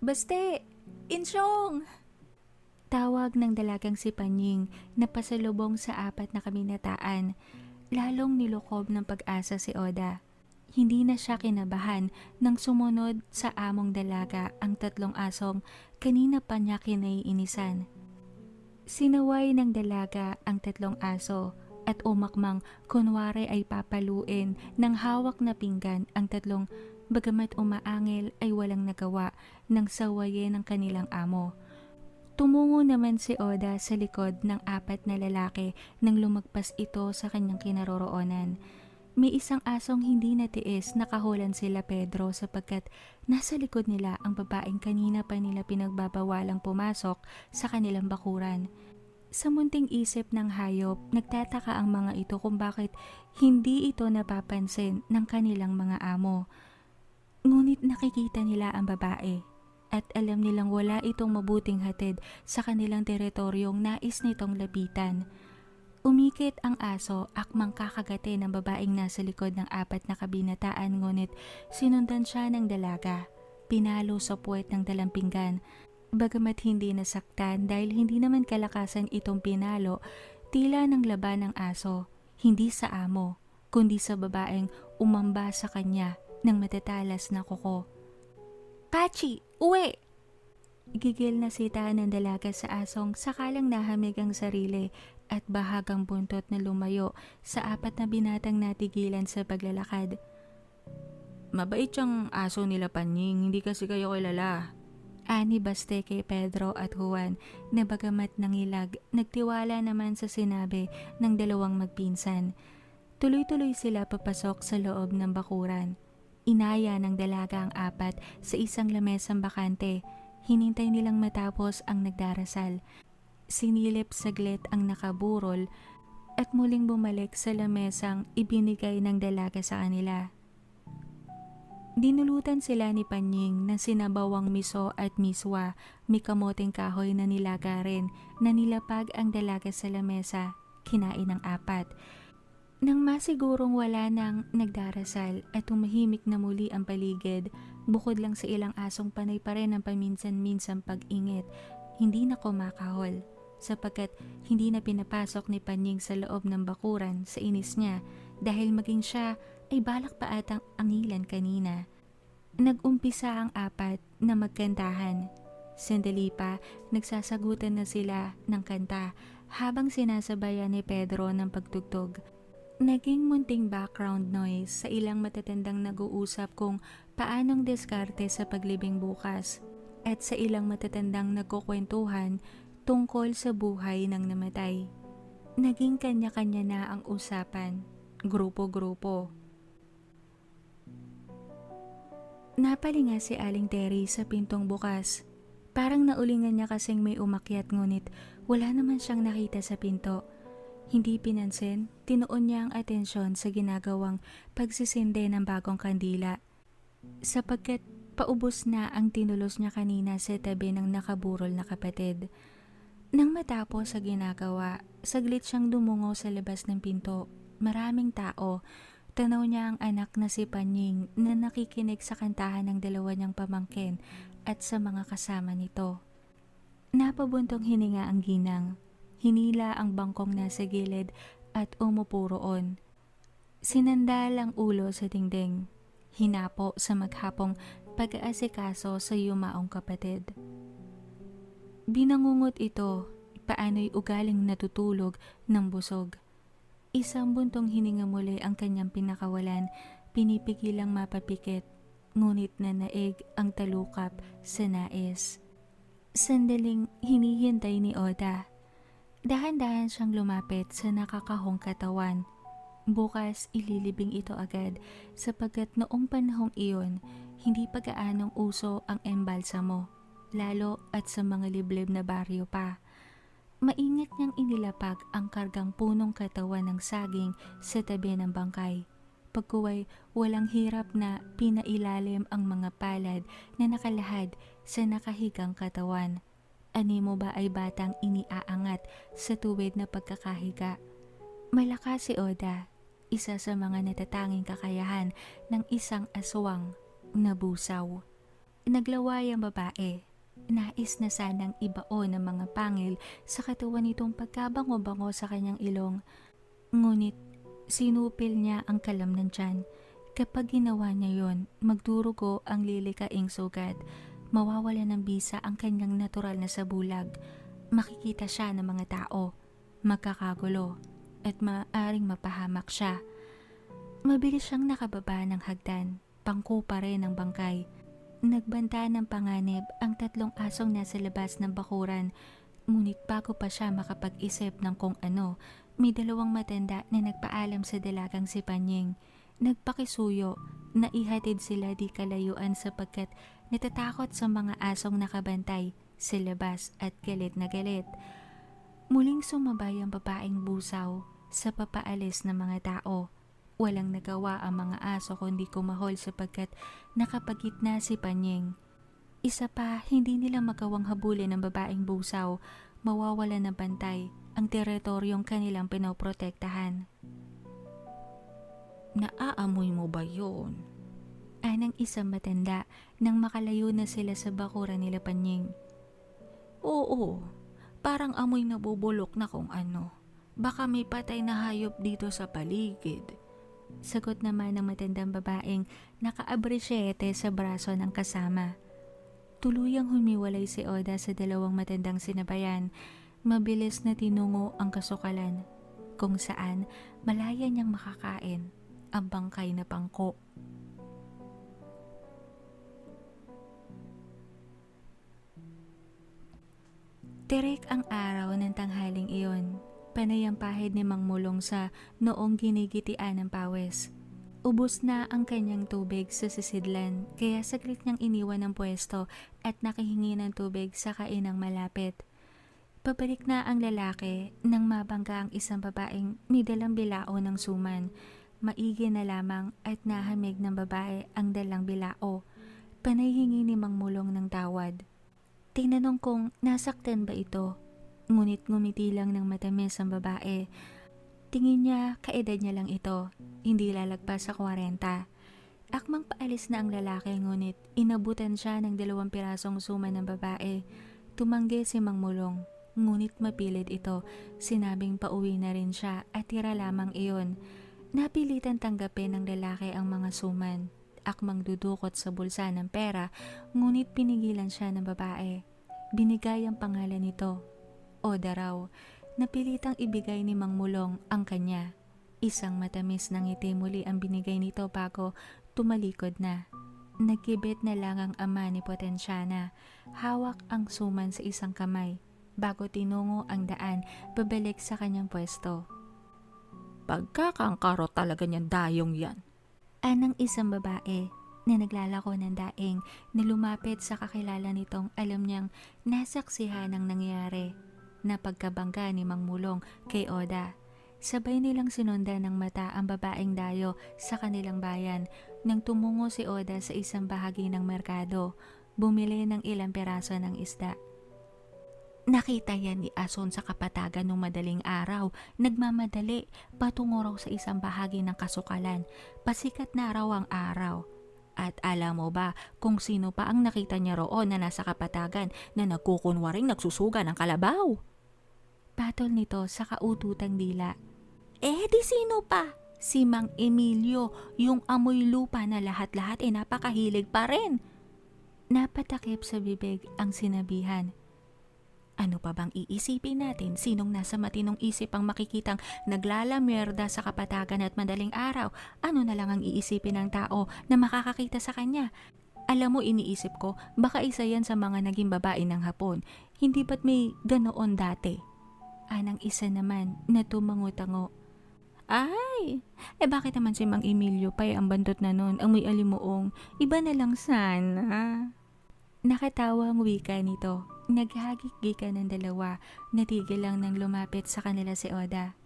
Baste! Insyong! Tawag ng dalagang si Panying na pasalubong sa apat na kaminataan. Lalong nilukob ng pag-asa si Oda. Hindi na siya kinabahan nang sumunod sa among dalaga ang tatlong asong kanina pa niya kinaiinisan. Sinaway ng dalaga ang tatlong aso at umakmang kunwari ay papaluin ng hawak na pinggan ang tatlong bagamat umaangil ay walang nagawa ng sawayin ng kanilang amo. Tumungo naman si Oda sa likod ng apat na lalaki nang lumagpas ito sa kanyang kinaroroonan. May isang asong hindi natiis nakahulan sila Pedro sapagkat nasa likod nila ang babaeng kanina pa nila pinagbabawalang pumasok sa kanilang bakuran. Sa munting isip ng hayop, nagtataka ang mga ito kung bakit hindi ito napapansin ng kanilang mga amo. Ngunit nakikita nila ang babae at alam nilang wala itong mabuting hatid sa kanilang teritoryong nais nitong lapitan. Umikit ang aso akmang kakagate ng babaeng nasa likod ng apat na kabinataan ngunit sinundan siya ng dalaga. Pinalo sa puwet ng dalampinggan. Bagamat hindi nasaktan dahil hindi naman kalakasan itong pinalo, tila ng laban ng aso, hindi sa amo, kundi sa babaeng umamba sa kanya ng matatalas na kuko. Pachi, uwi! Gigil na sita ng dalaga sa asong sakalang nahamig ang sarili at bahagang buntot na lumayo sa apat na binatang natigilan sa paglalakad. Mabait siyang aso nila Panying, hindi kasi kayo kilala. Ani baste kay Pedro at Juan na bagamat nangilag, nagtiwala naman sa sinabi ng dalawang magpinsan. Tuloy-tuloy sila papasok sa loob ng bakuran. Inaya ng dalaga ang apat sa isang lamesang bakante. Hinintay nilang matapos ang nagdarasal. Sinilip saglit ang nakaburol at muling bumalik sa lamesang ibinigay ng dalaga sa kanila. Dinulutan sila ni Panying ng sinabawang miso at miswa, may kamoting kahoy na nilaga rin na nilapag ang dalaga sa lamesa, kinain ng apat. Nang masigurong wala nang nagdarasal at tumahimik na muli ang paligid, bukod lang sa ilang asong panay pa rin ang paminsan-minsang pag-ingit, hindi na kumakahol sapagkat hindi na pinapasok ni Panying sa loob ng bakuran sa inis niya dahil maging siya ay balak pa atang angilan kanina. Nagumpisa ang apat na magkantahan. Sandali pa, nagsasagutan na sila ng kanta habang sinasabayan ni Pedro ng pagtugtog. Naging munting background noise sa ilang matatandang nag-uusap kung paanong diskarte sa paglibing bukas at sa ilang matatandang nagkukwentuhan tungkol sa buhay ng namatay. Naging kanya-kanya na ang usapan, grupo-grupo. Napalinga si Aling Terry sa pintong bukas. Parang naulingan niya kasing may umakyat ngunit wala naman siyang nakita sa pinto. Hindi pinansin, tinuon niya ang atensyon sa ginagawang pagsisinde ng bagong kandila. Sapagkat paubos na ang tinulos niya kanina sa tabi ng nakaburol na kapatid. Nang matapos sa ginagawa, saglit siyang dumungo sa labas ng pinto. Maraming tao. Tanaw niya ang anak na si Panying na nakikinig sa kantahan ng dalawa niyang pamangkin at sa mga kasama nito. Napabuntong hininga ang ginang. Hinila ang bangkong nasa gilid at umupo roon. Sinandal ang ulo sa dingding. Hinapo sa maghapong pag-aasikaso sa yumaong kapatid. Binangungot ito, paano'y ugaling natutulog ng busog. Isang buntong hininga muli ang kanyang pinakawalan, pinipigilang mapapikit, ngunit nanaig ang talukap sa nais. Sandaling hinihintay ni Oda. Dahan-dahan siyang lumapit sa nakakahong katawan. Bukas ililibing ito agad sapagkat noong panahong iyon, hindi pa gaanong uso ang embalsamo, lalo at sa mga liblib na baryo pa. Maingat niyang inilapag ang kargang punong katawan ng saging sa tabi ng bangkay. Pagkuway, walang hirap na pinailalim ang mga palad na nakalahad sa nakahigang katawan. Animo ba ay batang iniaangat sa tuwid na pagkakahiga? Malakas si Oda. isa sa mga natatanging kakayahan ng isang aswang na busaw. Naglaway ang babae. Nais na sanang ibaon ang mga pangil sa katawan nitong pagkabango-bango sa kanyang ilong. Ngunit sinupil niya ang kalam ng tiyan. Kapag ginawa niya yon, magdurugo ang lilikaing sugat. Mawawala ng bisa ang kanyang natural na sabulag. Makikita siya ng mga tao. Magkakagulo. At maaaring mapahamak siya. Mabilis siyang nakababa ng hagdan. Pangko pa rin ang bangkay. Nagbanta ng panganib ang tatlong asong nasa labas ng bakuran. Ngunit bago pa siya makapag-isip ng kung ano, may dalawang matanda na nagpaalam sa dalagang si Panying. Nagpakisuyo na ihatid sila di kalayuan sapagkat natatakot sa mga asong nakabantay sa labas at galit na galit. Muling sumabay ang babaeng busaw sa papaalis ng mga tao. Walang nagawa ang mga aso kundi kumahol sapagkat nakapagitna si Panying. Isa pa, hindi nila magawang habulin ng babaeng busaw, mawawala ng bantay ang teritoryong kanilang pinoprotektahan. Naaamoy mo ba yun? Anang isang matanda nang makalayo na sila sa bakuran nila Panying. Oo, parang amoy nabubulok na kung ano. Baka may patay na hayop dito sa paligid. Sagot naman ng matandang babaeng nakaabrisyete sa braso ng kasama. Tuluyang humiwalay si Oda sa dalawang matandang sinabayan. Mabilis na tinungo ang kasukalan kung saan malaya niyang makakain ang bangkay na pangko. Tirik ang araw ng tanghaling iyon. Panay ang pahid ni Mang Mulong sa noong ginigitian ng pawis. Ubus na ang kanyang tubig sa sisidlan kaya saglit niyang iniwan ang pwesto at nakihingi ng tubig sa kainang malapit. Pabalik na ang lalaki nang mabangga ang isang babaeng may dalang bilao ng suman. Maigi na lamang at nahamig ng babae ang dalang bilao. Panay hingi ni Mang Mulong ng tawad. Tinanong kong nasaktan ba ito? Ngunit ngumiti lang ng matamis ang babae. Tingin niya kaedad niya lang ito, hindi lalagpas sa 40. Akmang paalis na ang lalaki ngunit inabutan siya ng dalawang pirasong suma ng babae. Tumanggi si Mang Mulong, ngunit mapilit ito. Sinabing pauwi na rin siya at tira lamang iyon. Napilitan tanggapin ng lalaki ang mga suman. Akmang dudukot sa bulsa ng pera, ngunit pinigilan siya ng babae. Binigay ang pangalan nito, Oda raw. Napilitang ibigay ni Mang Mulong ang kanya. Isang matamis na ngiti muli ang binigay nito bago tumalikod na. Nagkibit na lang ang ama ni Potensyana. Hawak ang suman sa isang kamay bago tinungo ang daan pabalik sa kanyang pwesto. Pagkakangkaro talaga niyan dayong yan. Anang isang babae na naglalako ng daing na lumapit sa kakilala nitong alam niyang nasaksihan ang nangyari na pagkabangga ni Mang Mulong kay Oda. Sabay nilang sinundan ng mata ang babaeng dayo sa kanilang bayan nang tumungo si Oda sa isang bahagi ng merkado, bumili ng ilang peraso ng isda. Nakita yan ni Ason sa kapatagan nung madaling araw. Nagmamadali, patungo raw sa isang bahagi ng kasukalan. Pasikat na raw ang araw. At alam mo ba kung sino pa ang nakita niya roon na nasa kapatagan na nagkukunwaring nagsusuga ng kalabaw? Patol nito sa kaututang dila. Eh di sino pa? Si Mang Emilio, yung amoy lupa na lahat-lahat ay napakahilig pa rin. Napatakip sa bibig ang sinabihan. Ano pa bang iisipin natin? Sinong nasa matinong isip ang makikitang naglalamerda sa kapatagan at madaling araw? Ano na lang ang iisipin ng tao na makakakita sa kanya? Alam mo, iniisip ko, baka isa yan sa mga naging babae ng hapon. Hindi ba't may ganoon dati? Anang isa naman na tumango-tango. Ay, eh bakit naman si Mang Emilio pa ang bandot na nun ang may alimuong? Iba na lang sana. Nakatawa ang wika nito. Naghagik-gikan ng dalawa. Natigil lang nang lumapit sa kanila si Oda.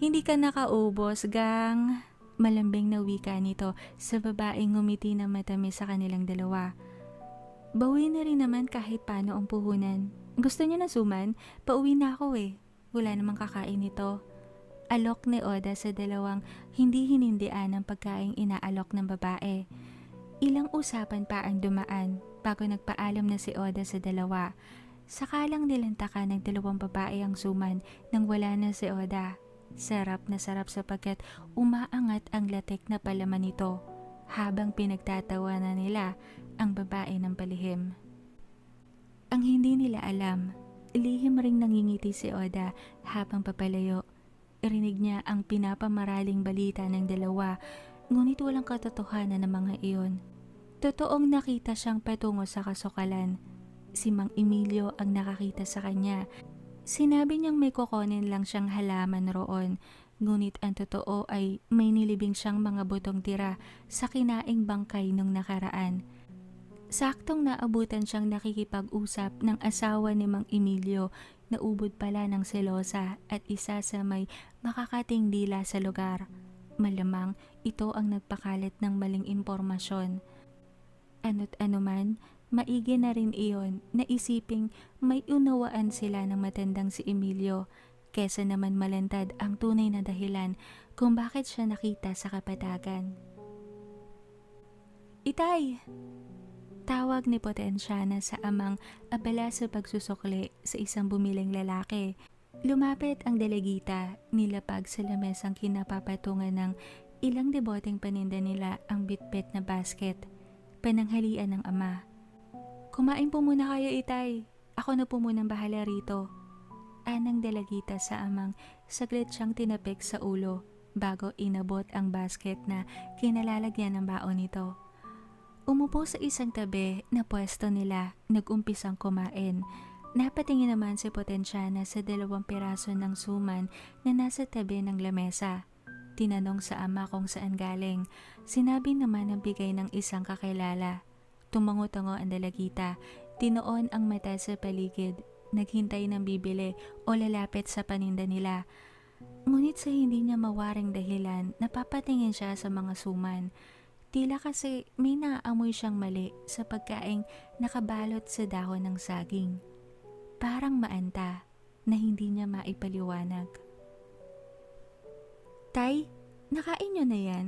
Hindi ka nakaubos, gang. Malambing na wika nito sa babaeng ngumiti na matamis sa kanilang dalawa. Bawi na rin naman kahit paano ang puhunan. Gusto niya na suman? Pauwi na ako eh. Wala namang kakain nito. alok ni Oda sa dalawang hindi hinindian ng pagkaing inaalok ng babae. Ilang usapan pa ang dumaan bago nagpaalam na si Oda sa dalawa. Sakalang nilantakan ng dalawang babae ang suman nang wala na si Oda. Sarap na sarap sapagkat umaangat ang latik na palaman nito habang pinagtatawanan nila ang babae ng palihim. Ang hindi nila alam, lihim ring nangingiti si Oda habang papalayo. Irinig niya ang pinapamaraling balita ng dalawa, ngunit walang katotohanan ng mga iyon. Totoong nakita siyang patungo sa kasukalan. Si Mang Emilio ang nakakita sa kanya. Sinabi niyang may kukonin lang siyang halaman roon, ngunit ang totoo ay may nilibing siyang mga butong tira sa kinaing bangkay nung nakaraan. Saktong naabutan siyang nakikipag-usap ng asawa ni Mang Emilio na ubod pala ng selosa at isa sa may makakating dila sa lugar. Malamang ito ang nagpakalat ng maling impormasyon. Ano't anuman, maigi na rin iyon na isiping may unawaan sila ng matandang si Emilio kesa naman malantad ang tunay na dahilan kung bakit siya nakita sa kapatagan. Itay! Tawag ni Potensyana sa amang abala sa pagsusukli sa isang bumiling lalaki. Lumapit ang delegita, nilapag sa lamesang kinapapatungan ng ilang deboteng paninda nila ang bitbit na basket. Pananghalian ng ama. Kumain po muna kayo, itay. Ako na po munang bahala rito. Anang delegita sa amang saglit siyang tinapik sa ulo bago inabot ang basket na kinalalagyan ng baon nito. Umupo sa isang tabi na pwesto nila, nag-umpisang kumain. Napatingin naman si Potensyana sa dalawang piraso ng suman na nasa tabi ng lamesa. Tinanong sa ama kung saan galing. Sinabi naman ang bigay ng isang kakilala. Tumango-tango ang dalagita. Tinoon ang mata sa paligid. Naghintay ng bibili o lalapit sa paninda nila. Ngunit sa hindi niya mawaring dahilan, napapatingin siya sa mga suman. Tila kasi may naaamoy siyang mali sa pagkaing nakabalot sa dahon ng saging. Parang maanta na hindi niya maipaliwanag. Tay, nakain niyo na yan?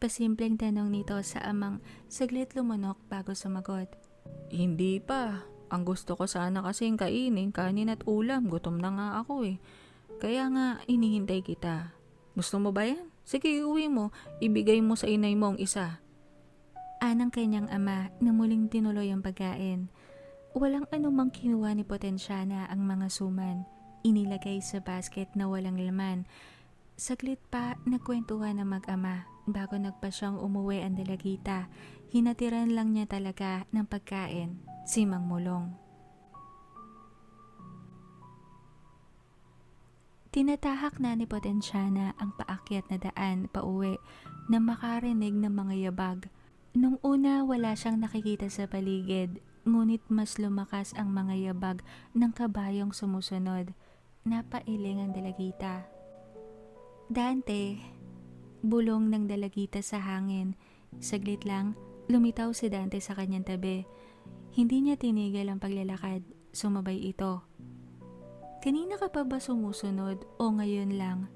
Pasimpleng tanong nito sa amang saglit lumunok bago sumagot. Hindi pa. Ang gusto ko sana kasing kainin kanin at ulam. Gutom na nga ako eh. Kaya nga inihintay kita. Gusto mo ba yan? Sige, uwi mo. Ibigay mo sa inay mo ang isa. Anang kanyang ama na muling tinuloy ang pagkain. Walang anumang kinuha ni Potensyana ang mga suman. Inilagay sa basket na walang laman. Saglit pa nagkwentuhan ng mag-ama bago nagpa siyang umuwi ang dalagita. Hinatiran lang niya talaga ng pagkain si Mang Mulong. Tinatahak na ni Potensyana ang paakyat na daan pauwi na makarinig ng mga yabag. Nung una wala siyang nakikita sa paligid, ngunit mas lumakas ang mga yabag ng kabayong sumusunod. Napailing ang dalagita. Dante, bulong ng dalagita sa hangin. Saglit lang, lumitaw si Dante sa kanyang tabi. Hindi niya tinigil ang paglalakad, sumabay ito. Kanina ka pa ba sumusunod o ngayon lang?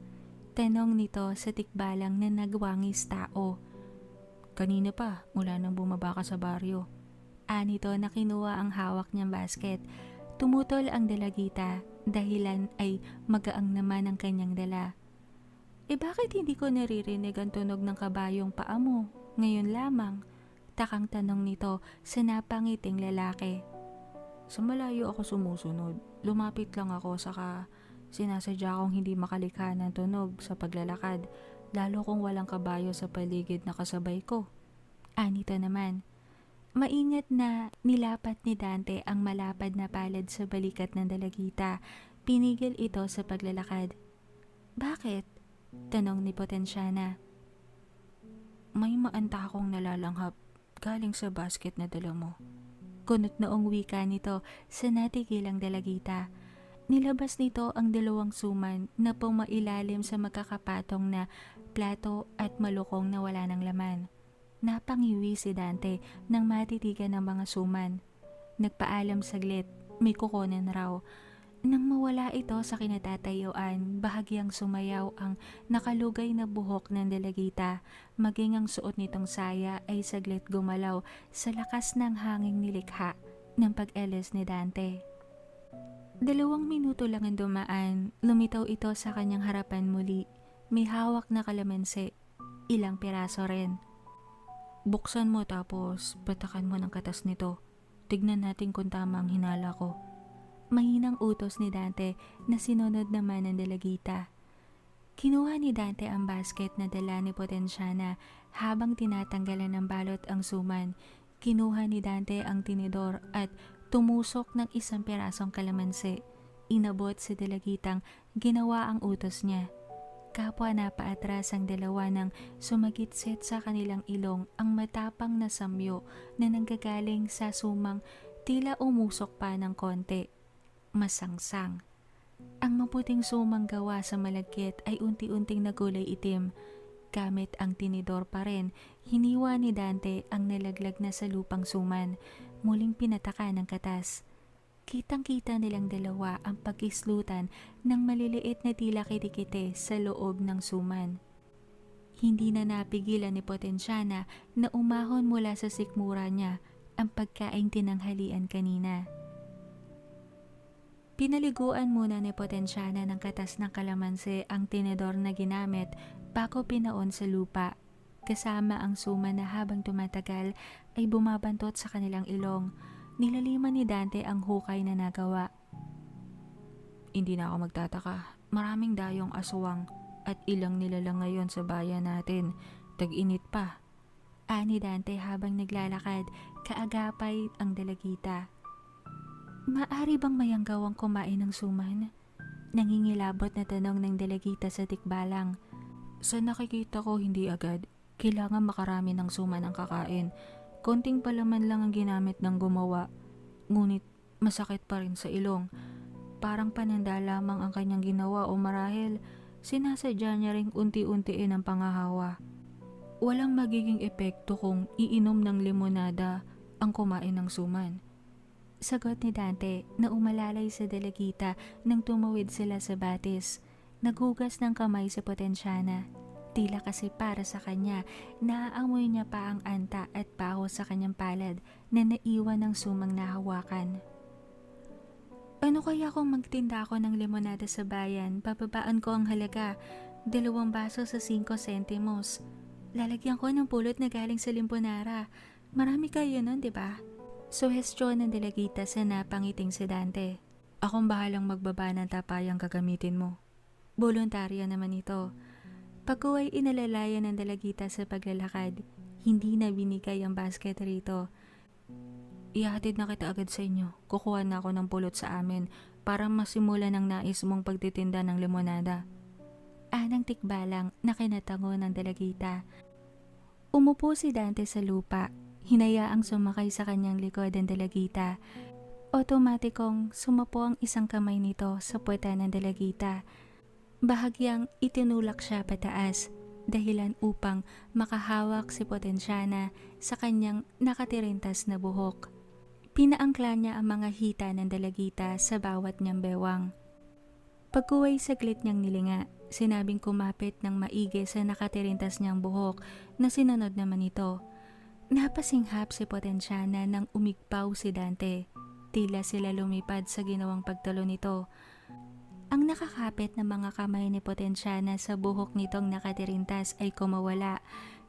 Tanong nito sa tikbalang na nagwangis tao. Kanina pa, mula nang bumaba ka sa baryo. Anito na kinuha ang hawak niyang basket. Tumutol ang dalagita, dahilan ay magaang naman ang kanyang dala. Eh bakit hindi ko naririnig ang tunog ng kabayong paa mo? Ngayon lamang, takang tanong nito sa napangiting lalaki. Sa malayo ako sumusunod. Lumapit lang ako saka sinasadya kong hindi makalikha ng tunog sa paglalakad lalo kung walang kabayo sa paligid na kasabay ko. Anito naman, maingat na nilapat ni Dante ang malapad na palad sa balikat ng dalagita. Pinigil ito sa paglalakad. Bakit? Tanong ni Potensyana. May maanta akong nalalanghap galing sa basket na dala mo. Kunot noong wika nito sa natigilang dalagita. Nilabas nito ang dalawang suman na pumailalim sa magkakapatong na plato at malukong na wala ng laman. Napangiwi si Dante nang matitigan ng mga suman. Nagpaalam saglit, may kukunin raw. Nang mawala ito sa kinatatayuan, bahagyang sumayaw ang nakalugay na buhok ng dalagita, maging ang suot nitong saya ay saglit gumalaw sa lakas ng hanging nilikha ng pag-eles ni Dante. Dalawang minuto lang ang dumaan, lumitaw ito sa kanyang harapan muli. May hawak na kalamansi, ilang piraso rin. Buksan mo tapos patakan mo ng katas nito. Tignan natin kung tama ang hinala ko. Mahinang utos ni Dante na sinunod naman ng dalagita. Kinuha ni Dante ang basket na dala ni Potensyana habang tinatanggalan ng balot ang suman. Kinuha ni Dante ang tinidor at tumusok ng isang pirasong kalamansi. Inabot si dalagitang ginawa ang utos niya. Kapwa na paatras ang dalawa nang sumagitsit sa kanilang ilong ang matapang na samyo na nanggagaling sa sumang tila umusok pa ng konti. Masangsang. Ang maputing sumang gawa sa malagkit ay unti-unting nagulay itim. Gamit ang tinidor pa rin, hiniwa ni Dante ang nalaglag na sa lupang suman. Muling pinataka ng katas. Kitang-kita nilang dalawa ang pagkislutan ng maliliit na tila kitikite sa loob ng suman. Hindi na napigilan ni Potensyana na umahon mula sa sikmura niya ang pagkaing tinanghalian kanina. Pinaliguan muna ni Potensyana ng katas ng kalamansi ang tinidor na ginamit bago pinaon sa lupa kasama ang suma na habang tumatagal ay bumabantot sa kanilang ilong. Nilaliman ni Dante ang hukay na nagawa. Hindi na ako magtataka. Maraming dayong aswang at ilang nilalang ngayon sa bayan natin. Tag-init pa. Ani Dante habang naglalakad, kaagapay ang dalagita. Maari bang mayanggaw ang kumain ng suman? Nangingilabot na tanong ng dalagita sa tikbalang. Sa nakikita ko hindi agad. Kailangan makarami ng suman ang kakain. Konting palaman lang ang ginamit ng gumawa. Ngunit masakit pa rin sa ilong. Parang pananda lamang ang kanyang ginawa o marahil sinasadya niya ring unti-untiin ang pangahawa. Walang magiging epekto kung iinom ng limonada ang kumain ng suman. Sagot ni Dante na umalalay sa dalagita nang tumawid sila sa batis. Naghugas ng kamay si Potensyana. Tila kasi para sa kanya, naaamoy niya pa ang anta at baho sa kanyang palad na naiwan ng sumang nahawakan. Ano kaya kung magtinda ako ng limonada sa bayan, bababaan ko ang halaga, dalawang baso sa 5 sentimos. Lalagyan ko ng pulot na galing sa limponara. Marami kayo nun, di ba? Suhestyon ng dalagita sa napangiting si Dante. Akong bahalang magbaba ng tapayang gagamitin mo. Voluntaryo naman ito. Pagkuway inalalayan ng dalagita sa paglalakad, hindi na binigay ang basket rito. Ihatid na kita agad sa inyo. Kukuha na ako ng pulot sa amin para masimula ng nais mong pagtitinda ng limonada. Anang tikbalang na kinatango ng dalagita. Umupo si Dante sa lupa. Hinayaang sumakay sa kanyang likod ang dalagita. Otomatikong sumapo ang isang kamay nito sa puweta ng dalagita. Bahagyang itinulak siya pataas dahilan upang makahawak si Potensyana sa kanyang nakatirintas na buhok. Pinaangkla niya ang mga hita ng dalagita sa bawat niyang bewang. Pagkuway saglit niyang nilinga, sinabing kumapit ng maigi sa nakatirintas niyang buhok na sinunod naman ito. Napasinghap si Potensyana nang umigpaw si Dante. Tila sila lumipad sa ginawang pagtalo nito. Ang nakakapit na mga kamay ni Potensyana sa buhok nitong nakatirintas ay kumawala.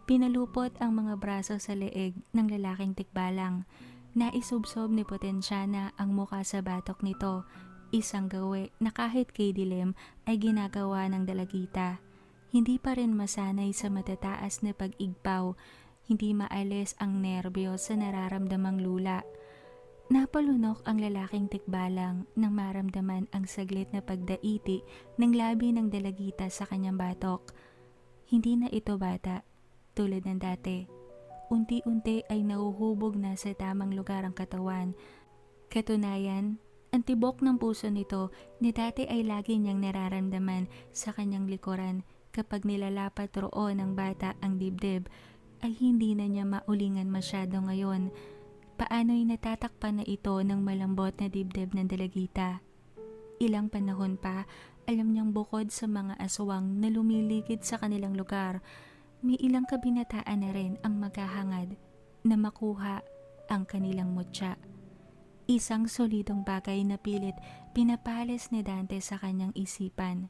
Pinalupot ang mga braso sa leeg ng lalaking tikbalang. Naisubsob ni Potensyana ang muka sa batok nito, isang gawe na kahit kay dilim ay ginagawa ng dalagita. Hindi pa rin masanay sa matataas na pag-igpaw, hindi maalis ang nerbyo sa nararamdamang lula. Napalunok ang lalaking tikbalang nang maramdaman ang saglit na pagdaiti ng labi ng dalagita sa kanyang batok. Hindi na ito bata, tulad ng dati. Unti-unti ay nahuhubog na sa tamang lugar ang katawan. Katunayan, ang tibok ng puso nito ni dati ay lagi niyang nararamdaman sa kanyang likuran kapag nilalapat roon ng bata ang dibdib ay hindi na niya maulingan masyado ngayon paano'y natatakpan na ito ng malambot na dibdib ng dalagita. ilang panahon pa, alam niyang bukod sa mga aswang na lumiligid sa kanilang lugar, may ilang kabinataan na rin ang maghahangad na makuha ang kanilang mutya. Isang solidong bagay na pilit pinapalis ni Dante sa kanyang isipan.